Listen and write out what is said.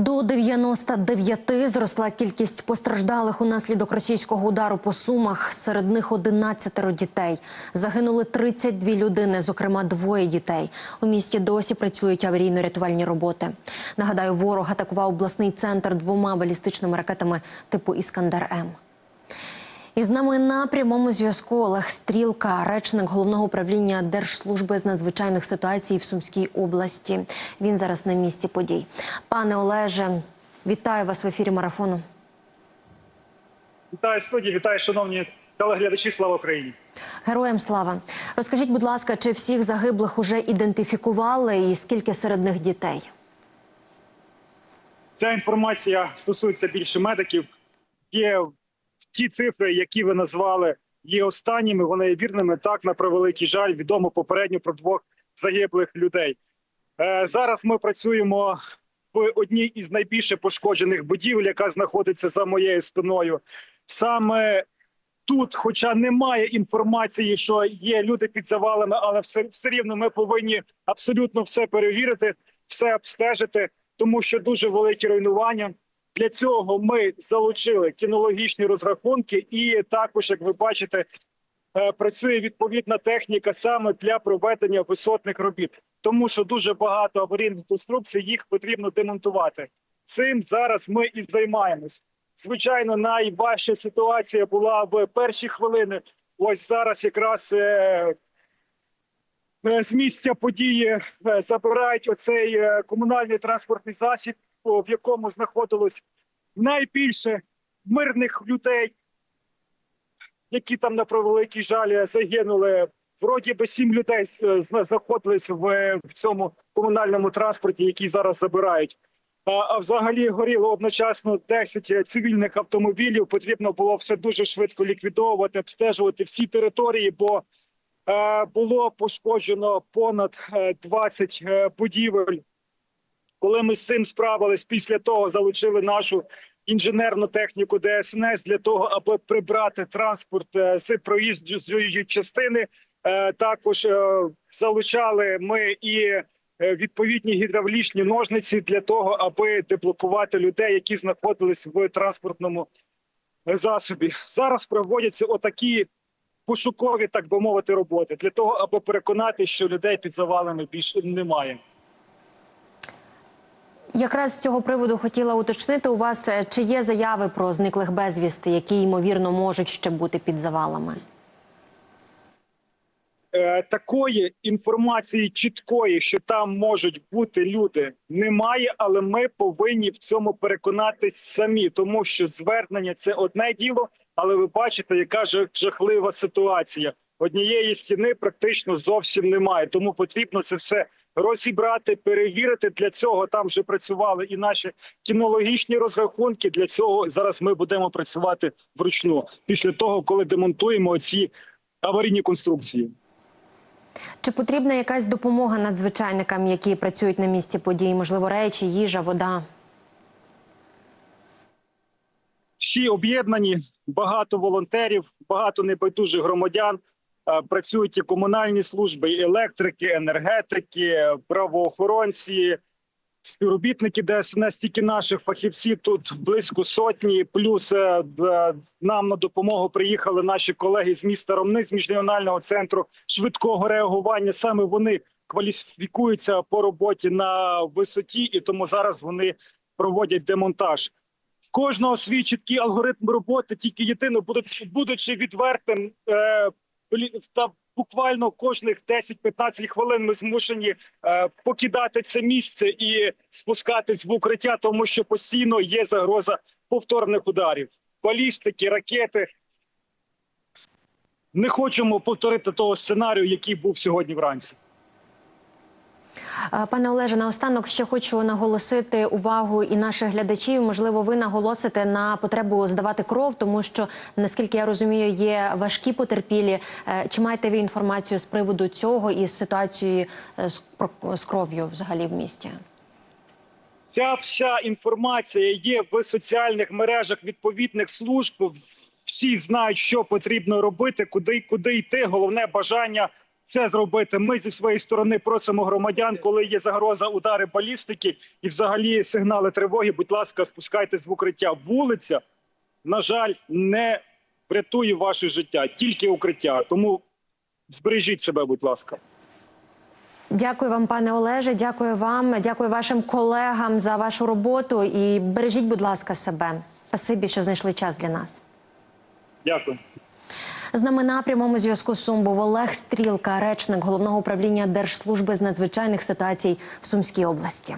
До 99 зросла кількість постраждалих унаслідок російського удару по сумах. Серед них 11 дітей. Загинули 32 людини, зокрема двоє дітей. У місті досі працюють аварійно-рятувальні роботи. Нагадаю, ворог атакував обласний центр двома балістичними ракетами типу Іскандер М. І з нами на прямому зв'язку Олег Стрілка, речник головного управління Держслужби з надзвичайних ситуацій в Сумській області. Він зараз на місці подій. Пане Олеже, вітаю вас в ефірі марафону. Вітаю студії, вітаю, шановні телеглядачі. Слава Україні! Героям слава. Розкажіть, будь ласка, чи всіх загиблих уже ідентифікували, і скільки серед них дітей? Ця інформація стосується більше медиків. Є ті цифри, які ви назвали, є останніми. Вони є вірними. Так, на превеликий жаль, відомо попередньо про двох загиблих людей. Е, зараз ми працюємо в одній із найбільше пошкоджених будівель, яка знаходиться за моєю спиною. Саме тут, хоча немає інформації, що є люди під завалами, але все, все рівно ми повинні абсолютно все перевірити, все обстежити, тому що дуже великі руйнування. Для цього ми залучили кінологічні розрахунки, і також, як ви бачите, е, працює відповідна техніка саме для проведення висотних робіт, тому що дуже багато аварійних конструкцій їх потрібно демонтувати. Цим зараз ми і займаємось. Звичайно, найважча ситуація була в перші хвилини. Ось зараз якраз е, е, з місця події забирають оцей комунальний транспортний засіб, в якому знаходилось найбільше мирних людей, які там на превеликий жаль загинули. Вроді би сім людей е, знаходились в, в цьому комунальному транспорті, який зараз забирають. А, а взагалі горіло одночасно 10 цивільних автомобілів. Потрібно було все дуже швидко ліквідовувати, обстежувати всі території, бо е, було пошкоджено понад е, 20 е, будівель. Коли ми з цим справились, після того залучили нашу інженерну техніку ДСНС для того, аби прибрати транспорт е, з проїзної частини. Е, Також е, залучали ми і відповідні гідравлічні ножниці для того, аби деблокувати людей, які знаходились в транспортному засобі. Зараз проводяться отакі пошукові, так би мовити, роботи для того, аби переконати, що людей під завалами більше немає. Якраз з цього приводу хотіла уточнити у вас, е, чи є заяви про зниклих безвісти, які ймовірно можуть ще бути під завалами. Е, такої інформації чіткої, що там можуть бути люди, немає, але ми повинні в цьому переконатись самі, тому що звернення це одне діло, але ви бачите, яка жахлива ситуація. Однієї стіни практично зовсім немає. Тому потрібно це все розібрати, перевірити. Для цього там вже працювали і наші кінологічні розрахунки. Для цього зараз ми будемо працювати вручну після того, коли демонтуємо ці аварійні конструкції. Чи потрібна якась допомога надзвичайникам, які працюють на місці подій? Можливо, речі, їжа, вода? всі об'єднані, багато волонтерів, багато небайдужих громадян. Е, Працюють і комунальні служби, і електрики, енергетики, правоохоронці, співробітники ДСНС, тільки наших фахівців тут близько сотні. Плюс е, нам на допомогу приїхали наші колеги з міста Ромник з міжрегіонального центру швидкого реагування. Саме вони кваліфікуються по роботі на висоті, і тому зараз вони проводять демонтаж. В кожного свій чіткий алгоритм роботи, тільки єдине, будучи, відвертим, е, та буквально кожних 10-15 хвилин ми змушені е, покидати це місце і спускатись в укриття, тому що постійно є загроза повторних ударів, балістики, ракети. Не хочемо повторити того сценарію, який був сьогодні вранці. Е, Пане Олеже, наостанок ще хочу наголосити увагу і наших глядачів. Можливо, ви наголосите на потребу здавати кров, тому що наскільки я розумію, є важкі потерпілі. Е, Чи маєте ви інформацію з приводу цього і з ситуацією е, з кров'ю взагалі в місті? Ця вся інформація є в соціальних мережах відповідних служб. Всі знають, що потрібно робити, куди куди йти. Головне бажання це зробити. Ми зі своєї сторони просимо громадян, коли є загроза удари балістики і взагалі сигнали тривоги. Будь ласка, спускайтесь в укриття. Вулиця, на жаль, не врятує ваше життя, тільки укриття. Тому збережіть себе, будь ласка. Дякую вам, пане Олеже. Дякую вам. Дякую вашим колегам за вашу роботу. І бережіть, будь ласка, себе. Спасибі, що знайшли час для нас. Дякую. З нами на прямому зв'язку з Сум був Олег Стрілка, речник головного управління Держслужби з надзвичайних ситуацій в Сумській області.